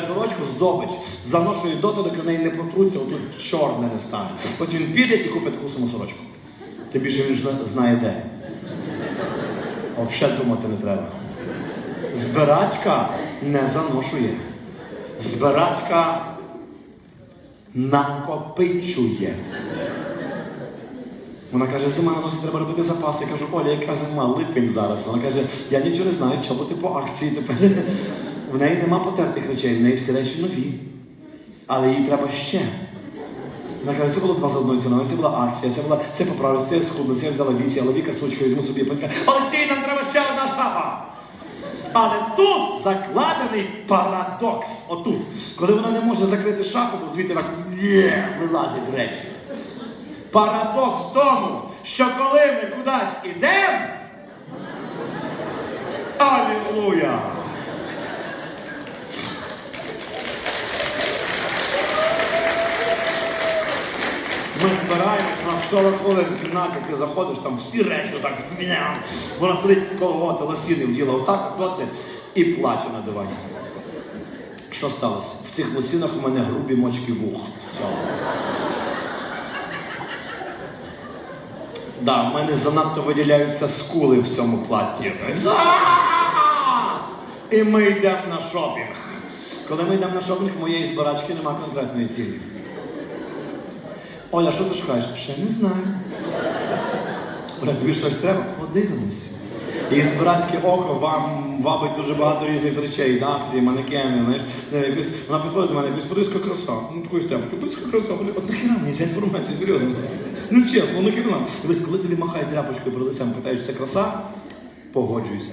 Сорочку здобич, заношує доти, доки в неї не протруться, отут чорне не стане. Потім він піде і купить таку саму сорочку. Тим більше він знає де. Взагалі думати не треба. Збирачка не заношує. Збирачка накопичує. Вона каже, зима на носі треба робити запаси. Я кажу, Оля, яка зима, липень зараз. Вона каже, я нічого не знаю, чоботи по акції тепер. В неї нема потертих речей, в неї всі речі нові. Але їй треба ще. Вона каже, це було два за одною ціною, це була акція, це була це поправилось, це схудно, це взяла віці, але Віка сучка візьму собі. Каже, Олексій, нам треба ще одна шафа. Але тут закладений парадокс. Отут. Коли вона не може закрити шафу, бо звідти так є, вилазять речі. Парадокс в тому, що коли ми кудись ідемо. Алілуя! Ми збираємось на 40 хвилин в кімнаті, ти заходиш, там всі речі отак. Вона сидить колготи, лосіни вділа отак, оце, і плаче на дивані. Що сталося? В цих лосінах у мене грубі мочки вух. Все. Да, в мене занадто виділяються скули в цьому платі. І ми йдемо на шопінг. Коли ми йдемо на шопінг, моєї збирачки немає конкретної цілі. Оля, що ти шукаєш? Ще не знаю. Оля, тобі щось треба? Подивимось. І збирацьке око вам вабить дуже багато різних речей, да, акції, манекени, знаєш, е, якось, вона підходить до мене, якась подиска краса. Ну такої степки, подиска краса, от нахіра мені ця інформація, серйозно. Ну чесно, нахіра. Дивись, коли тобі махають тряпочкою перед лицем, питають, це краса, погоджуйся.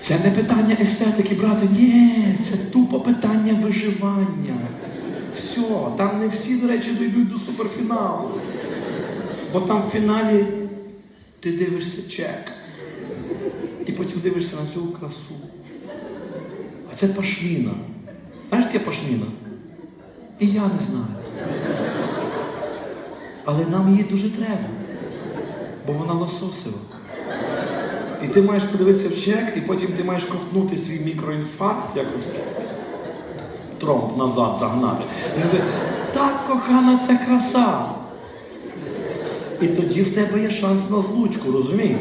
Це не питання естетики, брате, ні, це тупо питання виживання. Все, там не всі, до речі, дійдуть до суперфіналу. Бо там в фіналі ти дивишся чек. І потім дивишся на цю красу. А це пашміна. Знаєш, таке пашміна? І я не знаю. Але нам її дуже треба. Бо вона лососива. І ти маєш подивитися в чек, і потім ти маєш ковтнути свій мікроінфаркт, якось тромб назад загнати. Так кохана, це краса. І тоді в тебе є шанс на злучку, розумієш?